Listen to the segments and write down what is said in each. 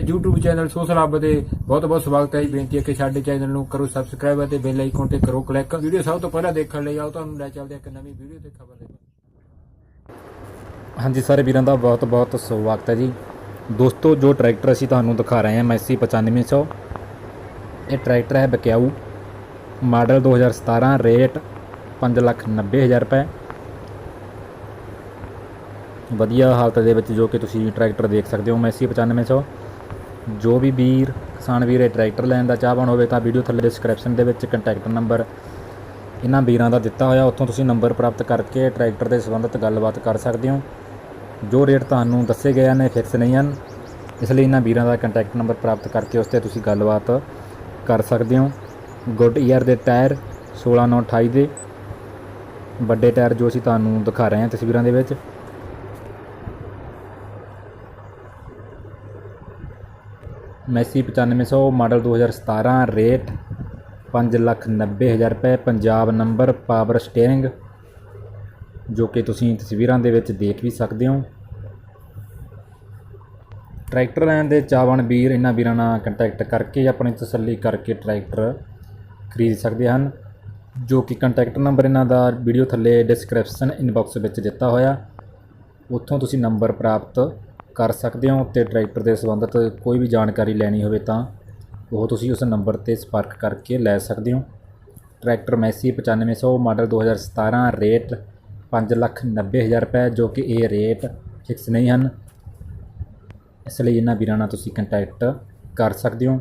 YouTube channel social ਹੱਬ ਤੇ ਬਹੁਤ ਬਹੁਤ ਸਵਾਗਤ ਹੈ ਜੀ। ਬੇਨਤੀ ਹੈ ਕਿ ਸਾਡੇ ਚੈਨਲ ਨੂੰ ਕਰੋ ਸਬਸਕ੍ਰਾਈਬ ਅਤੇ ਬੈਲ ਆਈਕਨ ਤੇ ਕਰੋ ਕਲਿੱਕ ਵੀਡੀਓ ਸਭ ਤੋਂ ਪਹਿਲਾਂ ਦੇਖਣ ਲਈ ਆਓ, ਤੁਹਾਨੂੰ ਲੈ ਚੱਲਦੇ ਇੱਕ ਨਵੀਂ ਵੀਡੀਓ ਤੇ ਖਬਰ ਦੇ ਹਾਂਜੀ ਸਾਰੇ ਵੀਰਾਂ ਦਾ ਬਹੁਤ ਬਹੁਤ ਸਵਾਗਤ ਹੈ ਜੀ। ਦੋਸਤੋ, ਜੋ ਟਰੈਕਟਰ ਅਸੀਂ ਤੁਹਾਨੂੰ ਦਿਖਾ ਰਹੇ ਹਾਂ, ਮੈਸੀ 9500 ਇਹ ਟਰੈਕਟਰ ਹੈ ਬਕਿਆਊ। ਮਾਡਲ 2017 ਰੇਟ 590000 ਰੁਪਏ। ਵਧੀਆ ਹਾਲਤ ਦੇ ਵਿੱਚ ਜੋ ਕਿ ਤੁਸੀਂ ਟਰੈਕਟਰ ਦੇਖ ਸਕਦੇ ਹੋ, ਮੈਸੀ 9500 ਜੋ ਵੀ ਵੀਰ, ਕਿਸਾਨ ਵੀਰ ਇਹ ਟਰੈਕਟਰ ਲੈਣ ਦਾ ਚਾਹਵਾਨ ਹੋਵੇ ਤਾਂ ਵੀਡੀਓ ਥੱਲੇ ਡਿਸਕ੍ਰਿਪਸ਼ਨ ਦੇ ਵਿੱਚ ਕੰਟੈਕਟ ਨੰਬਰ ਇਹਨਾਂ ਵੀਰਾਂ ਦਾ ਦਿੱਤਾ ਹੋਇਆ। ਉੱਥੋਂ ਤੁਸੀਂ ਨੰਬਰ ਪ੍ਰਾਪਤ ਕਰਕੇ ਟਰੈਕਟਰ ਦੇ ਸੰਬੰਧਿਤ ਗੱਲਬਾਤ ਕਰ ਸਕਦੇ ਹੋ। ਜੋ ਰੇਟ ਤੁਹਾਨੂੰ ਦੱਸੇ ਗਏ ਨੇ ਫਿਕਸ ਨਹੀਂ ਹਨ। ਇਸ ਲਈ ਇਹਨਾਂ ਵੀਰਾਂ ਦਾ ਕੰਟੈਕਟ ਨੰਬਰ ਪ੍ਰਾਪਤ ਕਰਕੇ ਉਸ ਤੇ ਤੁਸੀਂ ਗੱਲਬਾਤ ਕਰ ਸਕਦੇ ਹੋ। ਗੁੱਡ ਈਅਰ ਦੇ ਟਾਇਰ 16928 ਦੇ। ਵੱਡੇ ਟਾਇਰ ਜੋ ਅਸੀਂ ਤੁਹਾਨੂੰ ਦਿਖਾ ਰਹੇ ਹਾਂ ਤਸਵੀਰਾਂ ਦੇ ਵਿੱਚ। ਮੈਸੀ 9500 ਮਾਡਲ 2017 ਰੇਟ 590000 ਰੁਪਏ, ਪੰਜਾਬ ਨੰਬਰ, ਪਾਵਰ ਸਟੀਅਰਿੰਗ, ਜੋ ਕਿ ਤੁਸੀਂ ਤਸਵੀਰਾਂ ਦੇ ਵਿੱਚ ਦੇਖ ਵੀ ਸਕਦੇ ਹੋ। ਟਰੈਕਟਰ ਲੈਣ ਦੇ ਚਾਹਵਾਨ ਵੀਰ, ਇਹਨਾਂ ਵੀਰਾਂ ਨਾਲ ਕੰਟੈਕਟ ਕਰਕੇ, ਆਪਣੀ ਤਸੱਲੀ ਕਰਕੇ ਟਰੈਕਟਰ ਖਰੀਦ ਸਕਦੇ ਹਨ, ਜੋ ਕਿ ਕੰਟੈਕਟ ਨੰਬਰ ਇਹਨਾਂ ਦਾ ਵੀਡੀਓ ਥੱਲੇ ਡਿਸਕ੍ਰਿਪਸ਼ਨ ਇਨਬਾਕਸ ਵਿੱਚ ਦਿੱਤਾ ਹੋਇਆ। ਉੱਥੋਂ ਤੁਸੀਂ ਨੰਬਰ ਪ੍ਰਾਪਤ ਕਰ ਸਕਦੇ ਹੋ ਅਤੇ ਟਰੈਕਟਰ ਦੇ ਸੰਬੰਧਿਤ ਕੋਈ ਵੀ ਜਾਣਕਾਰੀ ਲੈਣੀ ਹੋਵੇ ਤਾਂ ਉਹ ਤੁਸੀਂ ਉਸ ਨੰਬਰ ਤੇ ਸੰਪਰਕ ਕਰਕੇ ਲੈ ਸਕਦੇ ਹੋ। ਟਰੈਕਟਰ ਮੈਸੀ 9500 ਮਾਡਲ 2017 ਰੇਟ 590000 ਰੁਪਏ, ਜੋ ਕਿ ਇਹ ਰੇਟ ਫਿਕਸ ਨਹੀਂ ਹਨ। ਇਸ ਲਈ ਇਹਨਾਂ ਵੀਰਾਂ ਨਾਲ ਤੁਸੀਂ ਕੰਟੈਕਟ ਕਰ ਸਕਦੇ ਹੋ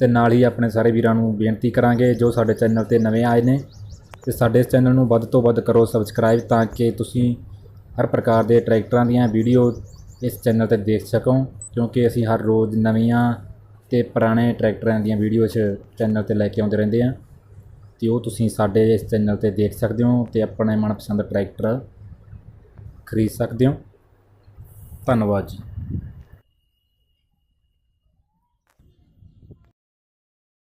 ਤੇ ਨਾਲ ਹੀ ਆਪਣੇ ਸਾਰੇ ਵੀਰਾਂ ਨੂੰ ਬੇਨਤੀ ਕਰਾਂਗੇ, ਜੋ ਸਾਡੇ ਚੈਨਲ ਤੇ ਨਵੇਂ ਆਏ ਨੇ ਤੇ ਸਾਡੇ ਇਸ ਚੈਨਲ ਨੂੰ ਵੱਧ ਤੋਂ ਵੱਧ ਕਰੋ ਸਬਸਕ੍ਰਾਈਬ ਤਾਂ ਕਿ ਤੁਸੀਂ ਹਰ ਪ੍ਰਕਾਰ ਦੇ ਟਰੈਕਟਰਾਂ ਦੀਆਂ ਵੀਡੀਓ ਇਸ ਚੈਨਲ ਤੇ ਦੇਖ ਸਕੋ, ਕਿਉਂਕਿ ਅਸੀਂ ਹਰ ਰੋਜ਼ ਨਵੀਆਂ ਤੇ ਪੁਰਾਣੇ ਟਰੈਕਟਰਾਂ ਦੀਆਂ ਵੀਡੀਓ ਇਸ ਚੈਨਲ ਤੇ ਲੈ ਕੇ ਆਉਂਦੇ ਰਹਿੰਦੇ ਹਾਂ ਤੇ ਉਹ ਤੁਸੀਂ ਸਾਡੇ ਇਸ ਚੈਨਲ ਤੇ ਦੇਖ ਸਕਦੇ ਹੋ ਤੇ ਆਪਣੇ ਮਨਪਸੰਦ ਟਰੈਕਟਰ ਖਰੀਦ ਸਕਦੇ ਹੋ। ਧੰਨਵਾਦ ਜੀ।